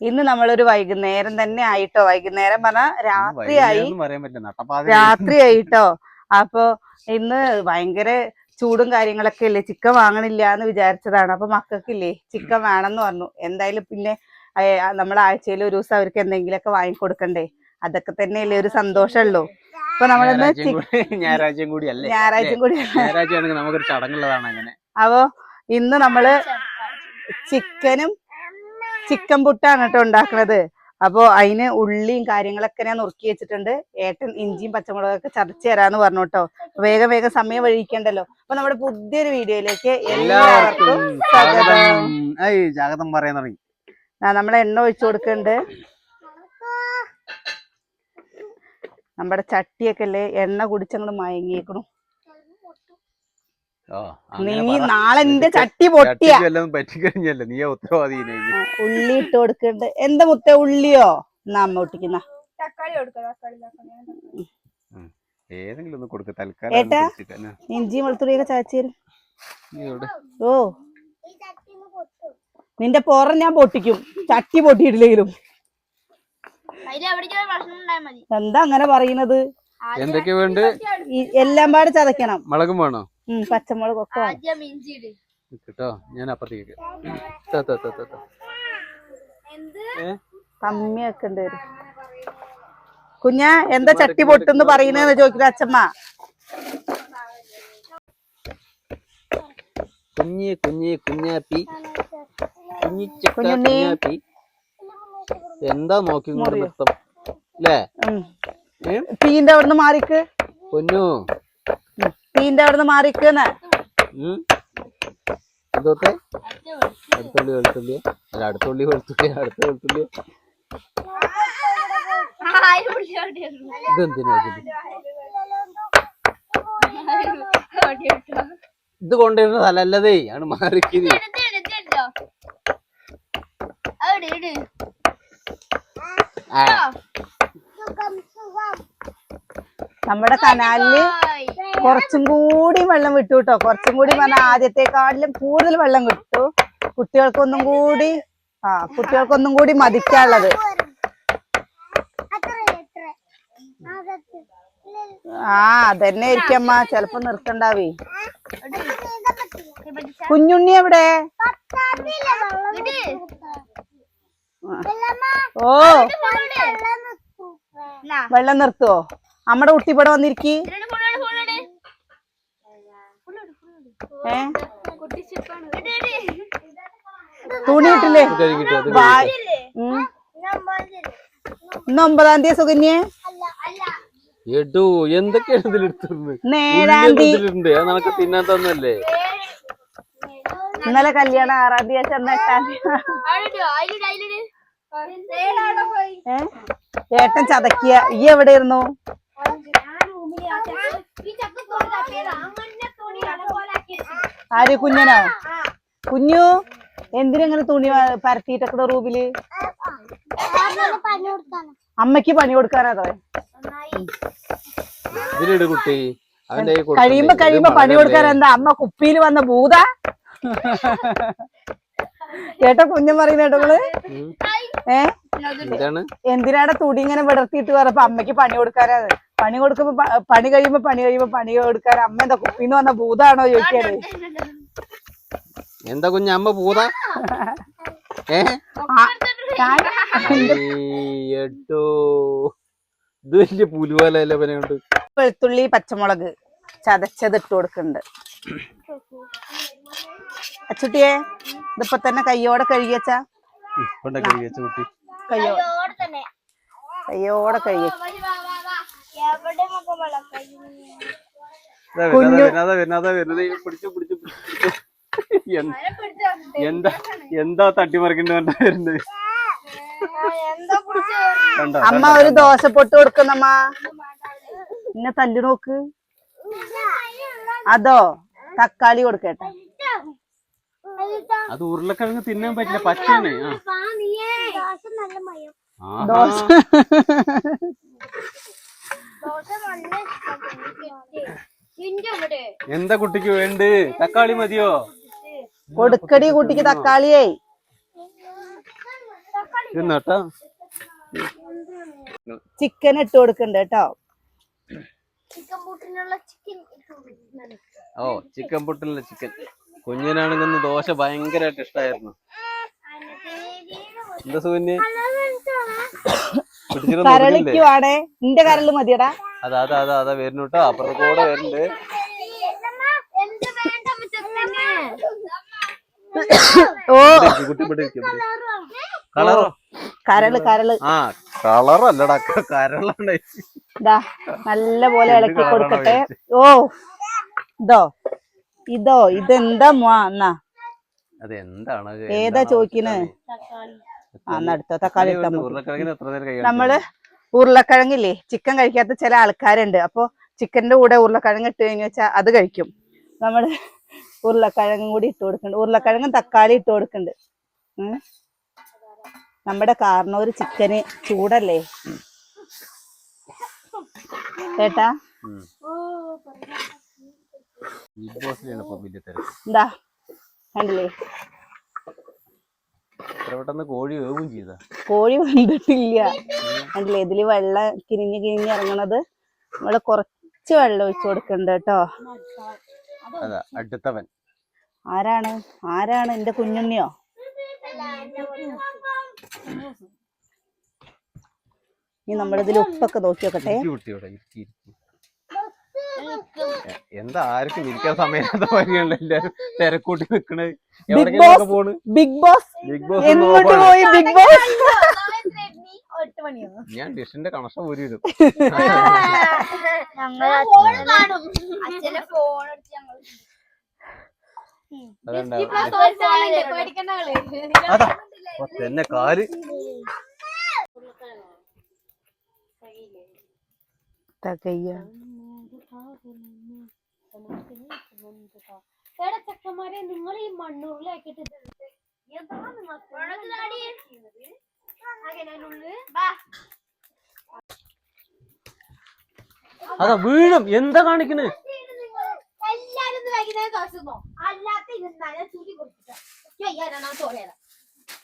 ഇന്ന് നമ്മളൊരു വൈകുന്നേരം തന്നെ ആയിട്ടോ? വൈകുന്നേരം പറഞ്ഞ രാത്രിയായി. രാത്രിയായിട്ടോ? അപ്പൊ ഇന്ന് ഭയങ്കര ചൂടും കാര്യങ്ങളൊക്കെ ഇല്ലേ ചിക്കൻ വാങ്ങണില്ല എന്ന് വിചാരിച്ചതാണ്. അപ്പൊ മക്കൾക്കില്ലേ ചിക്കൻ വേണമെന്ന് പറഞ്ഞു. എന്തായാലും പിന്നെ നമ്മൾ ആഴ്ചയിൽ ഒരു ദിവസം അവർക്ക് എന്തെങ്കിലുമൊക്കെ വാങ്ങിക്കൊടുക്കണ്ടേ? അതൊക്കെ തന്നെയല്ലേ ഒരു സന്തോഷമുള്ളൂ. അപ്പൊ നമ്മളിന്ന് ഞായറാഴ്ചയും കൂടി ഞായറാഴ്ചയും കൂടി അല്ലേ? ഞായറാഴ്ച കൂടി ഞായറാഴ്ച നമുക്കൊരു ചടങ്ങുള്ളതാണ് അങ്ങനെ. അപ്പോ ഇന്ന് നമ്മൾ ചിക്കനും ചിക്കൻ പുട്ടാണ് കേട്ടോ ഉണ്ടാക്കുന്നത് അപ്പോ അതിന് ഉള്ളിയും കാര്യങ്ങളൊക്കെ ഞാൻ നുറുക്കി വെച്ചിട്ടുണ്ട്. ഏട്ടൻ ഇഞ്ചിയും പച്ചമുളകൊക്കെ ചതച്ച് തരാന്ന് പറഞ്ഞു കേട്ടോ. വേഗം വേഗം സമയം വഴിക്കണ്ടല്ലോ അപ്പൊ നമ്മുടെ പുതിയൊരു വീഡിയോയിലേക്ക് എല്ലാവർക്കും സ്വാഗതം. പറയാൻ തുടങ്ങി. നമ്മളെ എണ്ണ ഒഴിച്ചു കൊടുക്കുന്നുണ്ട്. നമ്മുടെ ചട്ടിയൊക്കെ അല്ലേ എണ്ണ കുടിച്ചങ്ങോട്ട് മയങ്ങിയേക്കണു. നീ നാളെ നിന്റെ ചട്ടി പൊട്ടിയ. വല്ലതും നീ ഉത്തരവാദി ഉള്ളി ഇട്ട് കൊടുക്കണ്ട്. എന്താ മുത്ത ഉള്ളിയോ? എന്നാ അമ്മ ഒട്ടിക്കുന്ന ഏതെങ്കിലും ഒന്ന് കൊടുക്ക. തൽക്കാലം ഏട്ടാ? ഇഞ്ചിയും വെളുത്തുള്ളിയൊക്കെ നീ ഓ. നിന്റെ പുറം ഞാൻ പൊട്ടിക്കും. ചട്ടി പൊട്ടിയിട്ടില്ലെങ്കിലും. എന്താ അങ്ങനെ പറയുന്നത്? എന്തൊക്കെ വേണ്ട എല്ലാം പാടെ ചതക്കണം മുളകും വേണോ? പച്ചമുളകൊക്കെ കേട്ടോ ഞാൻ അപ്പുറത്തേക്ക്? കമ്മി വെക്കേണ്ടി വരും കുഞ്ഞ എന്താ ചട്ടി പൊട്ടെന്ന് പറയുന്നതെന്ന് ചോദിക്കുന്ന അച്ഛമ്മ കുഞ്ഞി കുഞ്ഞി കുഞ്ഞാപ്പി. കുഞ്ഞിച്ചക്ക. കുഞ്ഞാപ്പി. എന്താ നോക്കി നൃത്തം അല്ലേ പീന്റെ അവിടുന്ന് മാറിക്ക്. പൊന്നു? തീന്റെ അവിടെ നിന്ന് ഉം. എന്തോത്തെ അടുത്തുള്ളി വെളുത്തുള്ളി. അല്ല അടുത്തുള്ളി വെളുത്തുള്ളി അടുത്ത വെളുത്തുള്ളി. ഇതെന്തിനാ ഇത്? ഇത് കൊണ്ടുവരുന്ന സ്ഥലല്ലതേ ആണ് മാറിക്കിത് ആ. നമ്മുടെ കനാലിൽ കുറച്ചും കൂടി വെള്ളം വിട്ടു കേട്ടോ. കുറച്ചും കൂടി പറഞ്ഞാൽ ആദ്യത്തെക്കാട്ടിലും കൂടുതൽ വെള്ളം കിട്ടു. കുട്ടികൾക്കൊന്നും കൂടി ആ കുട്ടികൾക്കൊന്നും കൂടി മതിക്കാനുള്ളത്. ആ അതന്നെ ഇരിക്കമ്മ ചെലപ്പോ നിർത്തണ്ടാവേ. കുഞ്ഞുണ്ണി എവിടെ? ഓ. വെള്ളം നിർത്തുവോ? അമ്മടെ കുട്ടി ഇവിടെ വന്നിരിക്കി. ഏ? തുണി ഇട്ടില്ലേ. ഇന്ന് ഒമ്പതാം തീയതി സുകന്യെ എടോ എന്തൊക്കെയാണ് തിന്നാൻ തന്നല്ലേ? ഇന്നലെ കല്യാണം ആറാം തീയതി ചെന്ന എട്ടാം തീയതി. ഏ? ഏട്ടൻ ചതക്കിയ. ഈ എവിടെയായിരുന്നു ആര് കുഞ്ഞനോ? കുഞ്ഞു? എന്തിനങ്ങനെ തുണി പരത്തിയിട്ടൊക്കെ റൂമിൽ? അമ്മയ്ക്ക് പണി കൊടുക്കാനാ കുട്ടി? കഴിയുമ്പോ കഴിയുമ്പോ പണി? കൊടുക്കാൻ എന്താ? അമ്മ കുപ്പിയിൽ വന്ന ഭൂത? ഏട്ടാ കുഞ്ഞം പറയുന്ന കേട്ടോ ഉം. ഏ? എന്തിനാടെ തുടി ഇങ്ങനെ വിടർത്തിയിട്ട് പറഞ്ഞപ്പോ അമ്മയ്ക്ക് പണി കൊടുക്കാനാണ് പണി കൊടുക്കുമ്പോ പണി കഴിയുമ്പോ പണി കഴിയുമ്പോ പണി കൊടുക്കാൻ അമ്മ എന്താ കുപ്പിന്ന് വന്ന ഭൂതാണോ ചോദിക്കാണ് എന്താ കുഞ്ഞ അമ്മ ഭൂത? ഏ? ആ, ഞാൻ- എട്ടോ ഇത് വലിയ പുലുവാലല്ലേ അവനെ കൊണ്ട്? വെളുത്തുള്ളി പച്ചമുളക് ചതച്ചത് ഇട്ട് കൊടുക്കുന്നുണ്ട്. അച്ചുട്ടിയെ ഇതിപ്പോ തന്നെ കയ്യോടെ കഴുകിയച്ചാ കയ്യോ കയ്യോടെ കഴുകി. എന്താ എന്താ തട്ടിമറിക്കണ്ട വരുന്നത് അമ്മ ഒരു ദോശ പൊട്ട് കൊടുക്കുന്നമ്മ. പിന്നെ തല്ലു നോക്ക്. അതോ തക്കാളി കൊടുക്കട്ടെ? അത് ഉരുളക്കിഴങ്ങ് തിന്നാൻ പറ്റില്ല. പച്ചയാണ് നല്ല മയം. ദോശ. എന്താ കുട്ടിക്ക് വേണ്ട? തക്കാളി മതിയോ? കൊടുക്കടി കുട്ടിക്ക് തക്കാളിയേ. തക്കാളി ഇരുന്നോട്ടോ ചിക്കൻ ഇട്ട് കൊടുക്കണ്ട കേട്ടോ. ഓ ചിക്കൻ പൊട്ടിനുള്ള ചിക്കൻ. കുഞ്ഞിനാണെങ്കിൽ ദോശ ഭയങ്കരമായിട്ട് ഇഷ്ടമായിരുന്നു എന്താ സൂന്യ കരളിക്കുവാണേ. നിന്റെ കരൾ മതിയടാ. അതാ അതാ അതാ അതാ വരുന്നു കേട്ടോ. അപ്പുറത്ത് കൂടെ വരുന്നുണ്ട്. കളറോ? കരൾ കരൾ. ആ കളറല്ലടാ. കരളാണ്. നല്ല പോലെ ഇളക്കി കൊടുക്കട്ടെ. ഓ. ഇതോ. ഇതോ ഇതെന്താ എന്നാ? ഏതാ ചോക്കിന് തക്കാളി. ആ നമ്മൾ ഉരുളക്കിഴങ്ങില്ലേ? ചിക്കൻ കഴിക്കാത്ത ചില ആൾക്കാരുണ്ട്. അപ്പൊ ചിക്കന്റെ കൂടെ ഉരുളക്കിഴങ്ങ് ഇട്ട് കഴിഞ്ഞു വെച്ചാൽ അത് കഴിക്കും. നമ്മൾ ഉരുളക്കിഴങ്ങും കൂടി ഇട്ട് കൊടുക്കുന്നുണ്ട് ഉരുളക്കിഴങ്ങും തക്കാളി ഇട്ട് കൊടുക്കുന്നുണ്ട് നമ്മുടെ കാർണൂര് ചിക്കന് ചൂടല്ലേ? ചേട്ടാ. ബിഗ് ബോസിലാണ് ഇപ്പൊ വലിയ തിരക്ക്. എന്താ? കണ്ടില്ലേ? പെട്ടെന്ന് കോഴി വേവും ചെയ്ത? കോഴി വന്നിട്ടില്ല. കണ്ടില്ലേ? ഇതിൽ വെള്ളം കിരിഞ്ഞ് കിരിഞ്ഞ് ഇറങ്ങണത് നമ്മൾ കുറച്ച് വെള്ളം ഒഴിച്ചു കൊടുക്കണ്ട കേട്ടോ. അതാ അടുത്തവൻ. ആരാണ്? ആരാണ്? എന്റെ കുഞ്ഞുണ്ണിയോ? ഇനി നമ്മളിതിൽ ഉപ്പൊക്കെ നോക്കി നോക്കട്ടെ. എന്താ ആർക്കും ഇരിക്കാൻ സമയമില്ലാത്ത എല്ലാരും തിരക്കൂട്ടി നിക്കണ് എവിടേക്കൊക്കെ പോണ്. ബിഗ് ബോസ് ബിഗ് ബോസ് എങ്ങോട്ട് പോയി ബിഗ് ബോസ് ഞാൻ ഡിഷിന്റെ കണക്ഷൻ ഊരി ഇടും. അതാ. തന്നെ കാൽ. തകയ്യ എടാ ചെക്കന്മാരെ നിങ്ങൾ ഈ മണ്ണൂറിലാക്കിട്ട് അതാ വീഴും. എന്താ കാണിക്കണ്? എല്ലാരും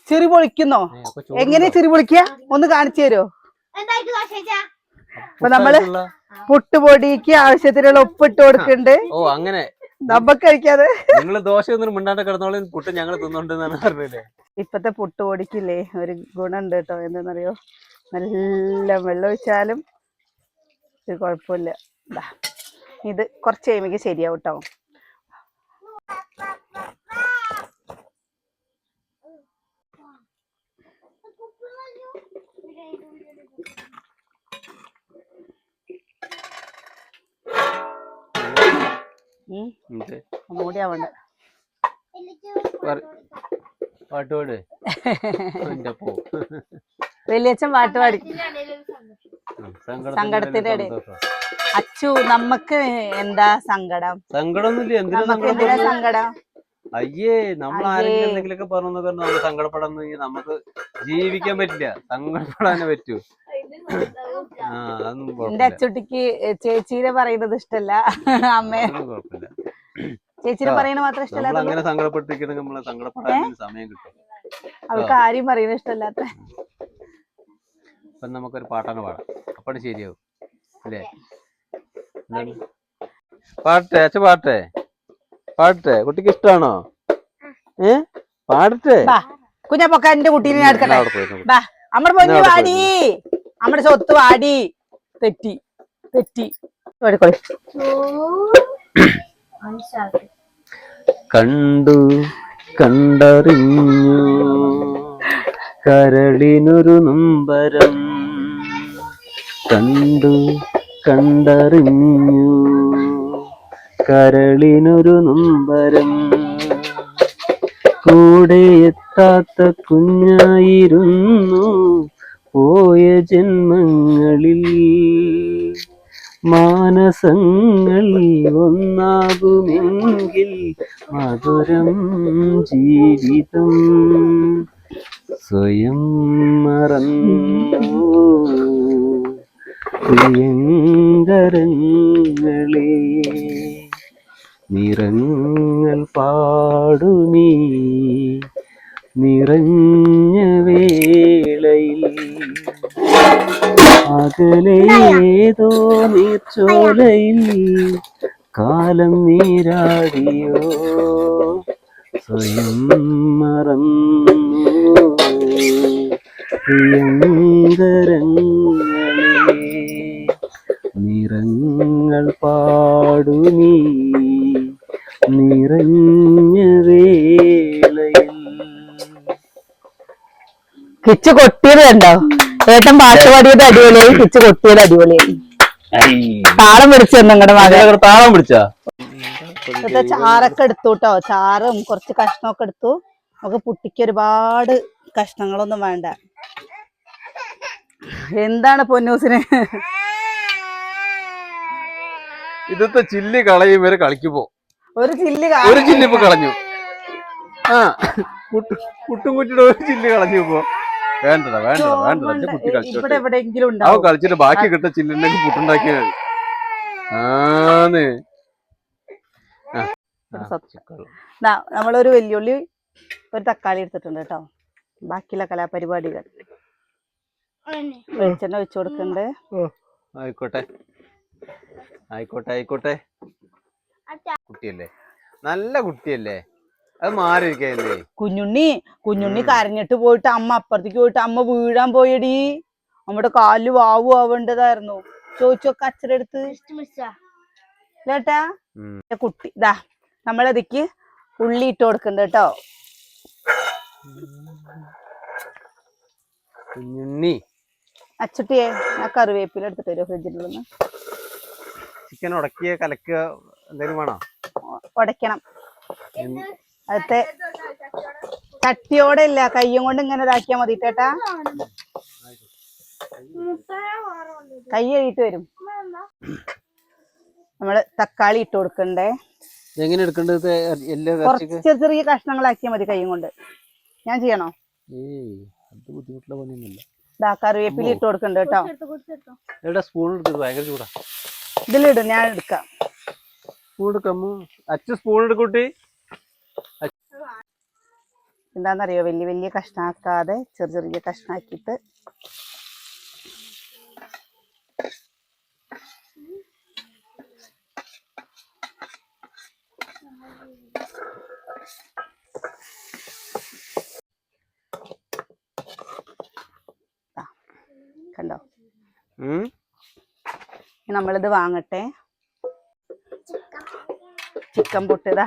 ചെറി പൊളിക്കുന്നോ? എങ്ങനെ ചെറി പൊളിക്കുക? ഒന്ന് കാണിച്ചു തരുമോ? എന്തായിട്ട് അപ്പൊ നമ്മൾ പുട്ടുപൊടിക്ക് ആവശ്യത്തിനുള്ള ഉപ്പിട്ട് കൊടുക്കണ്ട്. ഓ അങ്ങനെ. നമുക്ക് കഴിക്കാതെ. നിങ്ങൾ ദോശ ഒന്നും മിണ്ടാണ്ട് കിടന്നോളും പുട്ട് ഞങ്ങൾ തിന്നോണ്ടെന്നാണ് പറഞ്ഞില്ലേ? ഇപ്പത്തെ പുട്ടുപൊടിക്കില്ലേ ഒരു ഗുണമുണ്ട് കേട്ടോ എന്താണെന്നറിയോ നല്ല വെള്ളം ഒഴിച്ചാലും ഒരു കുഴപ്പമില്ല. ഇത് കുറച്ച് കഴിയുമ്പോൾ ശരിയാവും കേട്ടോ എന്റെ പോ. വലിയച്ഛൻ പാട്ട് പാടി. സങ്കടത്തിന്റെ ഇടയിൽ. അച്ചു നമ്മക്ക് എന്താ സങ്കടം? സങ്കടമൊന്നുമില്ല എന്തിനാ സങ്കടം? അയ്യേ നമ്മൾ ആരെങ്കിലും എന്തെങ്കിലുമൊക്കെ പറഞ്ഞു നമ്മൾ സങ്കടപ്പെടാൻ നമുക്ക് ജീവിക്കാൻ പറ്റില്ല. സങ്കടപ്പെടാനേ പറ്റൂ. എന്റെ അച്ചുട്ടിക്ക് ചേച്ചീനെ പറയുന്നത് ഇഷ്ടല്ല. അമ്മേ. ചേച്ചീനെ പറയുന്നത് മാത്രം നമ്മൾ അങ്ങനെ സങ്കടപ്പെട്ടിരിക്കണമെങ്കിൽ നമ്മൾ സങ്കടപ്പെടാൻ സമയം കിട്ടും. അവൾക്ക് ആരും പറയുന്നത് ഇഷ്ടമല്ലാത്ത. അപ്പൊ നമുക്കൊരു പാട്ടാണ് പാടാം. അപ്പാണ് ശരിയാവും. അല്ലേ? പാടട്ടെ അച്ഛ പാടട്ടെ? പാടട്ടെ കുട്ടിക്ക് ഇഷ്ടാണോ? ഏ? പാടട്ടെ? കുഞ്ഞപ്പൊക്കെ എന്റെ കുട്ടീനെ എന്നാ അവിടെ പോയി വാടി. നമ്മുടെ സ്വത്ത് വാടി. തെറ്റി തെറ്റി. കണ്ടു കണ്ടറിഞ്ഞു. കരളിനൊരു നമ്പരം. കണ്ടു കണ്ടറിഞ്ഞു. കരളിനൊരു നമ്പരം. കൂടെ എത്താത്ത കുഞ്ഞായിരുന്നു. പോയ ജന്മങ്ങളിൽ മാനസങ്ങൾ ഒന്നാകുമെങ്കിൽ മധുരം ജീവിതം സ്വയം മറന്നു. പ്രിയങ്കരങ്ങളെ നിറങ്ങൾ പാടുമീ നിറങ്ങ അകലേതോ നീർച്ചോലയിൽ കാലം നീരാടിയോ? സ്വയം മറന്നു. പ്രിയങ്കരങ്ങളെ നിറങ്ങൾ പാടു നീ. നിറഞ്ഞ വേളയിൽ കിച്ചു കൊട്ടിയത് കണ്ടോ ഏട്ടൻ പാട്ട് പാടിയത് അടിപൊളിയായി പിച്ച് കൊട്ടിയത് അടിപൊളിയായി. താളം പിടിച്ചു നിങ്ങളുടെ മകൻ താളം പിടിച്ചാ? ചാറൊക്കെ എടുത്തു കേട്ടോ ചാറും കുറച്ച് കഷ്ണമൊക്കെ എടുത്തു. നമുക്ക് പുട്ടിക്ക് ഒരുപാട് കഷ്ണങ്ങളൊന്നും വേണ്ട. എന്താണ് പൊന്നൂസിന്? ഇതത്തെ ചില്ലി കളയും വരെ കളിക്കുമ്പോ ഒരു ചില്ലി ഒരു ചില്ലി ഇപ്പൊ കളഞ്ഞു. ആ കുട്ടു കുട്ടും കുട്ടിയുടെ ഒരു ചില്ലി കളഞ്ഞു ഇപ്പൊ വേണ്ടടാ വേണ്ടടാ വേണ്ടടാ കുട്ടി ഇവിടെ കളിച്ചോട്ടെ. എവിടെയെങ്കിലും ഉണ്ടാവും ഉണ്ടാവും. കളിച്ചിട്ട് ബാക്കി കിട്ട ചില്ലുണ്ടെങ്കിൽ പുട്ടുണ്ടാക്കിയാൽ മതി. ആന്ന്. നമ്മളൊരു വെല്ലുള്ളി ഒരു തക്കാളി എടുത്തിട്ടുണ്ട് കേട്ടോ. ബാക്കിയുള്ള കലാപരിപാടികൾ. വെളിച്ചെണ്ണ ഒഴിച്ചു കൊടുക്കുന്നുണ്ട്. ആയിക്കോട്ടെ. ആയിക്കോട്ടെ ആയിക്കോട്ടെ. കുട്ടിയല്ലേ? നല്ല കുട്ടിയല്ലേ? അത് മാറിയിരിക്കേ കുഞ്ഞുണ്ണി കുഞ്ഞുണ്ണി കരഞ്ഞിട്ട് പോയിട്ട് അമ്മ അപ്പുറത്തേക്ക് പോയിട്ട് അമ്മ വീഴാൻ പോയടി. നമ്മുടെ കാലിൽ വാവു ആവേണ്ടതായിരുന്നു ചോദിച്ചൊക്കെ കച്ചറെടുത്ത് കേട്ടാ. കുട്ടി ഇതാ നമ്മളതിക്ക് ഉള്ളി ഇട്ട് കൊടുക്കണ്ട കേട്ടോ. കുഞ്ഞുണ്ണി. അച്ചുട്ടിയെ ആ കറിവേപ്പില എടുത്തിട്ട് വരും ഫ്രിഡ്ജിൽ ചിക്കൻ ഉടക്കിയ കലക്കുക എന്തെങ്കിലും വേണോ? ഉടയ്ക്കണം. എന്ത്? തട്ടിയോടെ ഇല്ല കയ്യും കൊണ്ട് ഇങ്ങനെ ഇതാക്കിയാ മതി ചേട്ടാ കൈ കഴുകിട്ട് വരും. നമ്മൾ തക്കാളി ഇട്ട് കൊടുക്കണ്ടേ? എങ്ങനെ എടുക്കേണ്ടത് കുറച്ച് ചെറിയ കഷ്ണങ്ങളാക്കിയാ മതി കൈയും കൊണ്ട്. ഞാൻ ചെയ്യണോ? അത് ബുദ്ധിമുട്ടുള്ള പണിയൊന്നുമില്ല. ഇതാ കറിവേപ്പില ഇട്ട് കൊടുക്കണ്ട കേട്ടോ എവിടെ സ്പൂൺ എടുത്തത് ഭയങ്കര ചൂടാ. ഇതിലിടും ഞാൻ എടുക്കാം. സ്പൂൺ എടുക്കാമോ അച്ഛൻ സ്പൂൺ എടുക്കൂട്ടി എന്താണെന്നറിയോ വലിയ വലിയ കഷ്ണാക്കാതെ ചെറിയ ചെറിയ കഷ്ണാക്കിയിട്ട് കണ്ടോ? നമ്മളിത് വാങ്ങട്ടെ. ചിക്കൻ പൊട്ടിതാ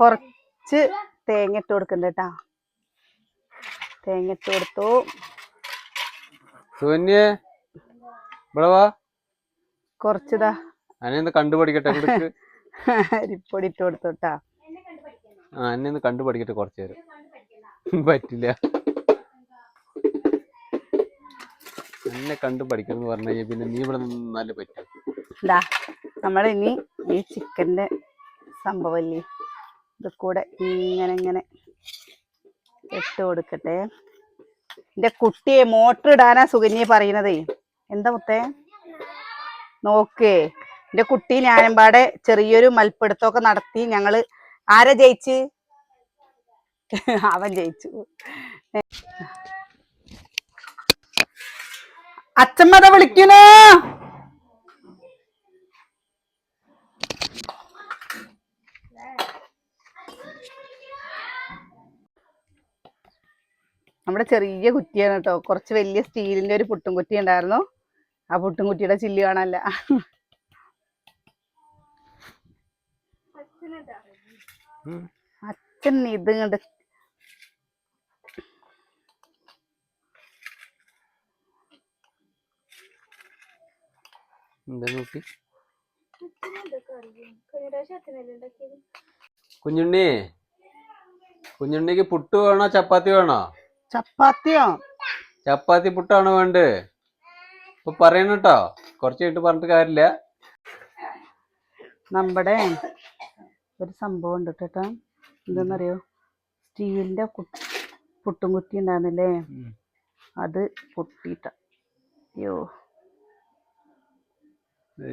കുറച്ച് തേങ്ങ ഇട്ട് കൊടുക്കണ്ട കേട്ടാ തേങ്ങ ഇട്ട് കൊടുത്തു. സുകന്യ ഇവിടെ വാ. കുറച്ചിതാ. അന്നെ ഒന്ന് കണ്ടുപഠിക്കട്ടെ ഇങ്ങോട്ട് അരിപ്പൊടി ഇട്ട് കൊടുത്തു കേട്ടാ ആ എന്നെ ഒന്ന് കണ്ടുപഠിക്കട്ടെ കുറച്ചു നേരം. പറ്റില്ല. എന്നെ കണ്ടു പഠിക്കണം എന്ന് പറഞ്ഞു പിന്നെ നീ ഇവിടെ നിന്നാലേ പറ്റും. നമ്മൾ ഇനി ഈ ചിക്കന്റെ സംഭവല്ലേ ഇത് കൂടെ ഇങ്ങനെ ഇങ്ങനെ ഇട്ട് കൊടുക്കട്ടെ. എന്റെ കുട്ടിയെ മോട്ടർ ഇടാനാ സുകന്യ പറയുന്നതേ. എന്താ മുത്തേ? നോക്കേ. എന്റെ കുട്ടി ഞാനെമ്പാടെ ചെറിയൊരു മൽപ്പിടുത്തമൊക്കെ നടത്തി. ഞങ്ങൾ ആരാ ജയിച്ച്? അവൻ ജയിച്ചു. അച്ഛമ്മത വിളിക്കണോ. നമ്മുടെ ചെറിയ കുറ്റിയാണ് കേട്ടോ. കുറച്ച് വലിയ സ്റ്റീലിന്റെ ഒരു പുട്ടും കുറ്റി ഉണ്ടായിരുന്നു. ആ പുട്ടും കുറ്റിയുടെ ചില്ലി കാണാനല്ല. അച്ഛൻ ഇത് കണ്ട് കുഞ്ഞുണ്ണി. കുഞ്ഞുണ്ണിക്ക് പുട്ട് വേണോ? ചപ്പാത്തി വേണോ? ചപ്പാത്തിയോ? ചപ്പാത്തി പുട്ടാണോ വേണ്ടത് ഇപ്പൊ പറയണം കേട്ടോ. കുറച്ച് കഴിഞ്ഞിട്ട് പറഞ്ഞിട്ട് കാര്യമില്ല. നമ്മുടെ ഒരു സംഭവം ഉണ്ട് കേട്ടോ. എന്താന്നറിയോ? സ്റ്റീലിന്റെ പുട്ടും കുത്തി ഉണ്ടായിരുന്നില്ലേ? അത് പൊട്ടിട്ട അയ്യോ.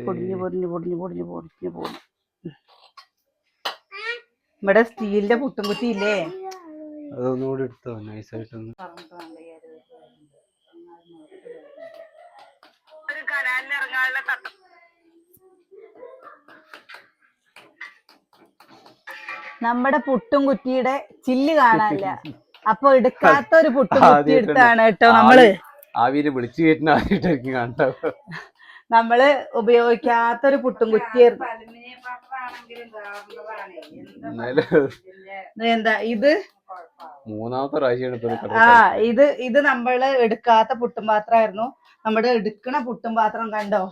പൊടിഞ്ഞു പൊടിഞ്ഞു പൊടിഞ്ഞു പൊടിഞ്ഞു പൊടിഞ്ഞു പോണു. ഇവിടെ സ്റ്റീലിന്റെ പുട്ടും കുത്തി ഇല്ലേ? അതൊന്നുകൂടി എടുത്തോ നൈസായിട്ടൊന്ന്. നമ്മുടെ പുട്ടും കുറ്റിയുടെ ചില്ല് കാണാനില്ല. അപ്പൊ എടുക്കാത്ത ഒരു പുട്ടും കുറ്റി. എടുത്താണ് കേട്ടോ നമ്മൾ. ആവിയിൽ വിളിച്ചു കയറ്റുന്ന നമ്മൾ ഉപയോഗിക്കാത്തൊരു പുട്ടും ഇത് എന്താ ഇത്? മൂന്നാമത്തെ പ്രാവശ്യമാണ് ആ ഇത് ഇത് നമ്മൾ എടുക്കാത്ത പുട്ടും പാത്രമായിരുന്നു. നമ്മുടെ എടുക്കണ പുട്ടും പാത്രം കണ്ടോ?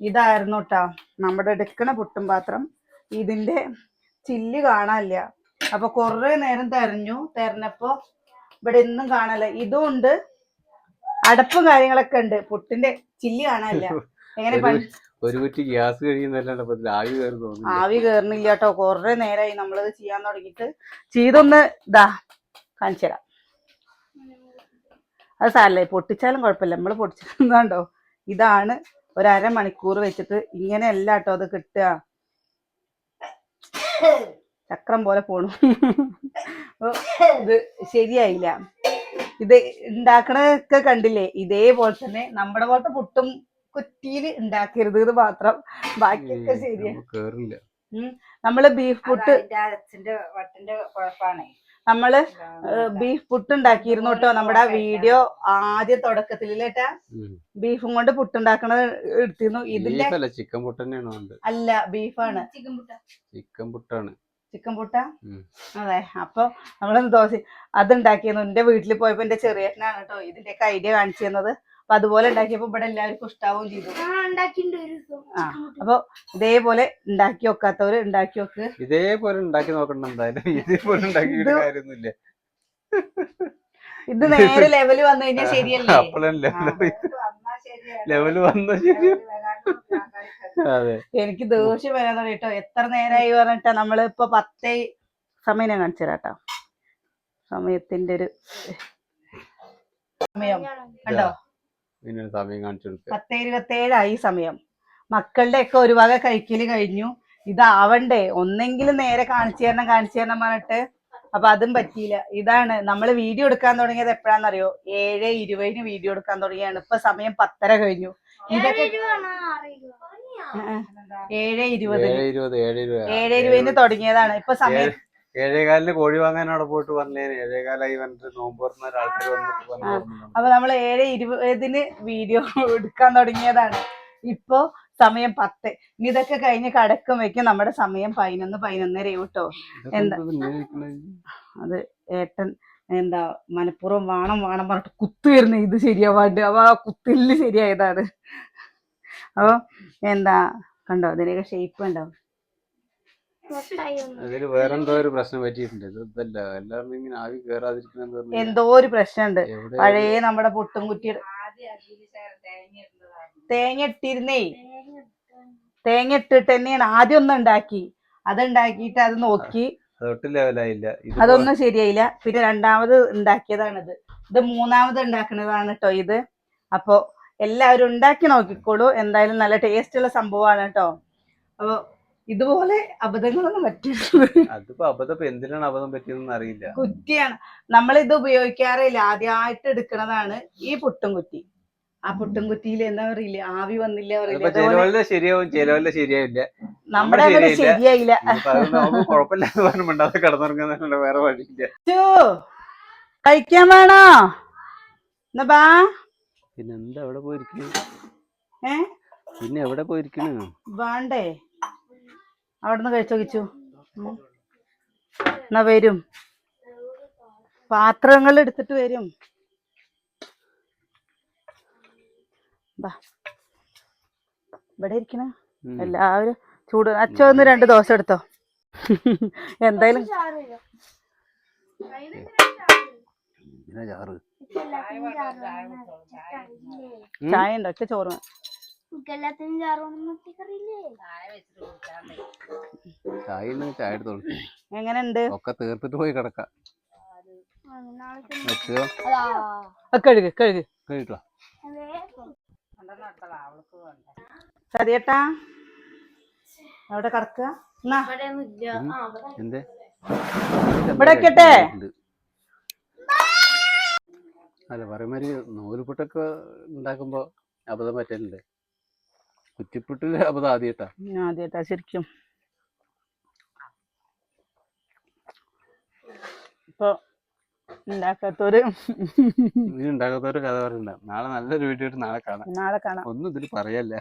ഇതായിരുന്നു കേട്ടോ നമ്മുടെ എടുക്കണ പുട്ടും പാത്രം. ഇതിന്റെ ചില്ല് കാണാനില്ല. അപ്പൊ കൊറേ നേരം തെരഞ്ഞു. തെരഞ്ഞപ്പോ ഇവിടെ ഒന്നും കാണാനില്ല. ഇതും ഉണ്ട് അടപ്പും കാര്യങ്ങളൊക്കെ ഉണ്ട്. പുട്ടിന്റെ ചില്ല് കാണാനില്ല. എങ്ങനെ ഒരു കുറ്റി ഗ്യാസ് കഴിയുന്നല്ലാണ്ട് ആവി കയറി തോന്നുന്നു ആവി കയറുന്നില്ല കേട്ടോ കൊറേ നേരമായി നമ്മളത് ചെയ്യാൻ തുടങ്ങിയിട്ട്. ചെയ്തൊന്ന് ഇതാ കാണിച്ചു തരാം അത് സാറല്ലേ പൊട്ടിച്ചാലും കുഴപ്പമില്ല. നമ്മൾ പൊട്ടിച്ചിട്ടുണ്ടോ ഇതാണ് ഒരു അരമണിക്കൂർ വെച്ചിട്ട് ഇങ്ങനെയല്ല കേട്ടോ അത് കിട്ടുക. ചക്രം പോലെ പോണു. ഇത് ശരിയായില്ല. ഇത് ഉണ്ടാക്കണൊക്കെ കണ്ടില്ലേ? ഇതേപോലെ തന്നെ നമ്മുടെ പോലത്തെ പുട്ടും കുറ്റിയിൽ ഉണ്ടാക്കരുത് എന്ന് മാത്രം. ബാക്കിയൊക്കെ ശരിയാണ് നമ്മൾ ബീഫ് പുട്ട് വട്ടിന്റെ കുഴപ്പാണേ. നമ്മൾ ബീഫ് പുട്ട് ഉണ്ടാക്കിയിരുന്നു കേട്ടോ നമ്മുടെ വീഡിയോ ആദ്യ തുടക്കത്തിലേട്ടാ ബീഫും കൊണ്ട് പുട്ടുണ്ടാക്കണത് എടുത്തിരുന്നു. ഇതിന്റെ ചിക്കൻ പുട്ട് തന്നെയാണ് അല്ല ബീഫാണ് ചിക്കൻ പുട്ട. ചിക്കൻ പുട്ടാണ്. ചിക്കൻ പുട്ട. അതെ അപ്പൊ നമ്മളൊന്ന് ദോശ അത് ഉണ്ടാക്കിയിരുന്നു എന്റെ വീട്ടിൽ പോയപ്പോ എന്റെ ചെറിയേട്ടനാണ് കേട്ടോ ഇതിന്റെയൊക്കെ ഐഡിയ കാണിച്ചു തന്നത്. അപ്പൊ അതുപോലെ ഉണ്ടാക്കിയപ്പോ ഇവിടെ എല്ലാവർക്കും ഇഷ്ടാവും ചെയ്തു. ആ. അപ്പൊ ഇതേപോലെ ഉണ്ടാക്കി വെക്കാത്തവര് ഉണ്ടാക്കി വെക്ക്. ഇതേപോലെ ഉണ്ടാക്കി നോക്കണം എന്തായാലും. ഇതേപോലെ ഇത് കാര്യമൊന്നുമില്ല. ഇത് നേരെ ലെവൽ വന്നു കഴിഞ്ഞാൽ ശരിയല്ലേ? ലെവൽ വന്നു ശരി എനിക്ക് ദേഷ്യം വരാൻ തുടങ്ങിട്ടോ എത്ര നേരമായി പറഞ്ഞിട്ടാ നമ്മൾ ഇപ്പൊ പത്തേ സമയം ഞാൻ കാണിച്ചു തരാട്ടോ സമയത്തിന്റെ ഒരു സമയം. കണ്ടോ? പിന്നെ സമയം കാണിച്ചു കൊടുക്കുക പത്തേ ഇരുപത്തേഴായി സമയം. മക്കളുടെ ഒക്കെ ഒരു വക കഴിക്കൽ കഴിഞ്ഞു. ഇതാവണ്ടേ? ഒന്നെങ്കിലും നേരെ കാണിച്ചു തരണം കാണിച്ചു തരണം പറഞ്ഞിട്ട്. അപ്പൊ അതും പറ്റിയില്ല. ഇതാണ് നമ്മൾ വീഡിയോ എടുക്കാൻ തുടങ്ങിയത് എപ്പോഴാന്നറിയോ ഏഴ് ഇരുപതിന് വീഡിയോ എടുക്കാൻ തുടങ്ങിയാണ് ഇപ്പൊ സമയം പത്തര കഴിഞ്ഞു. ഇതൊക്കെ ഏഴ് ഇരുപത് ഏഴ് ഇരുപതിന്. തുടങ്ങിയതാണ്. ഇപ്പൊ സമയം ഏഴേകാലിന് കോഴി വാങ്ങാൻ അവിടെ പോയിട്ട് വന്നേന്. ഏഴേകാലായി വന്നിട്ട് നോമ്പ് തുറന്ന ആൾക്കാർ വന്നിട്ട്. അപ്പൊ നമ്മൾ ഏഴ് ഇരുപതിന് വീഡിയോ എടുക്കാൻ തുടങ്ങിയതാണ്. ഇപ്പോ സമയം പത്ത്. ഇനി ഇതൊക്കെ കഴിഞ്ഞ് കടക്കും വെക്കും നമ്മുടെ സമയം പതിനൊന്ന് പതിനൊന്നര കേട്ടോ എന്താ? അത് ഏട്ടൻ എന്താ മനഃപൂർവം വേണം വേണം പറഞ്ഞിട്ട് കുത്തു വരുന്ന ഇത് ശരിയാവാണ്ട്. അപ്പൊ ആ കുത്തിൽ ശരിയായതാണ്. അപ്പൊ എന്താ കണ്ടോ? അതിനൊക്കെ ഷേപ്പ് ഉണ്ടോ മുട്ടായി ഒന്ന്. അതിൽ വേറെന്തോ ഒരു പ്രശ്നം പറ്റിയിട്ടുണ്ട്. ഇത് ഇതല്ല. എല്ലാവരും ഇങ്ങനെ ആവി കേറാതിരിക്കണം എന്തോ ഒരു പ്രശ്നമുണ്ട്. പഴയ നമ്മുടെ പൊട്ടും കുറ്റി തേങ്ങ ഇട്ടിരുന്നേ. തേങ്ങ ഇട്ടിട്ട് തന്നെയാണ് ആദ്യം ഒന്ന് ഉണ്ടാക്കി. അത് ഉണ്ടാക്കിയിട്ട് അത് നോക്കി. അതൊട്ടും ലെവലായില്ല. ഇത് അതൊന്നും ശരിയായില്ല. പിന്നെ രണ്ടാമത് ഉണ്ടാക്കിയതാണിത്. ഇത് മൂന്നാമത് ഉണ്ടാക്കുന്നതാണ് കേട്ടോ ഇത്. അപ്പൊ എല്ലാവരും ഉണ്ടാക്കി നോക്കിക്കോളൂ. എന്തായാലും നല്ല ടേസ്റ്റ് ഉള്ള സംഭവമാണ് കേട്ടോ അപ്പൊ ഇതുപോലെ അബദ്ധങ്ങളൊന്നും പറ്റിയിട്ടുണ്ട് അതിപ്പോ അബദ്ധം എന്തിനാണ് അബദ്ധം പറ്റിയതെന്ന് അറിയില്ല. കുറ്റിയാണ്. നമ്മൾ ഇത് ഉപയോഗിക്കാറില്ല. ആദ്യമായിട്ട് എടുക്കുന്നതാണ് ഈ പുട്ടും കുറ്റി ആ പുട്ടും കുറ്റിയിൽ എന്താ പറയില്ല? ആവി വന്നില്ല പറയില്ല? ശരിയാവും ചിലവല്ല ശരിയാവില്ല. നമ്മുടെ ശരിയായില്ല. ശരിയായില്ല ഇനിയിപ്പോ അതൊന്നും നമുക്ക് കുഴപ്പമില്ലാന്ന് പറഞ്ഞു മിണ്ടാതെ കിടന്നുറങ്ങുന്നതിനുള്ള വേറെ വഴിയില്ല. കഴിക്കാൻ വേണോ? എന്നാ പിന്നെന്താ എവിടെ പോയിരിക്കണു? ഏ? പിന്നെ എവിടെ പോയിരിക്കണു? വേണ്ടേ. അവിടുന്ന് കഴിച്ചോ കിച്ചു എന്നാ വരും. പാത്രങ്ങൾ എടുത്തിട്ട് വരും. ഇവിടെ ഇരിക്കണ. എല്ലാവരും ചൂട്. അച്ഛ ഒന്ന് രണ്ട് ദോശ എടുത്തോ? എന്തായാലും. ചായ ഉണ്ടോ? ഒറ്റ ചോറ് എല്ലാത്തിനും ചായ ചായ എടുത്തോളൂ. എങ്ങനെയുണ്ട്? ഒക്കെ തീർത്തിട്ട് പോയി കിടക്കാം. കഴുക് കഴുക്. അവിടെ. കിടക്കുക ഇവിടെ. വെക്കട്ടെ? അല്ല പറയുമാതിരി നൂലുപുട്ടൊക്കെ ഉണ്ടാക്കുമ്പോ അബദ്ധം പറ്റലുണ്ട്. കുറ്റിപ്പുട്ടിൽ അപ്പൊ ആദ്യട്ടാ ആദ്യമായിട്ടാ ശരിക്കും. ഇപ്പൊ ഉണ്ടാക്കാത്തൊരു ഇനി ഉണ്ടാക്കാത്തൊരു കഥ പറയണ്ട. നാളെ നല്ലൊരു വീഡിയോ നാളെ കാണാം. നാളെ കാണാം. ഒന്നും ഇതിൽ പറയല്ല?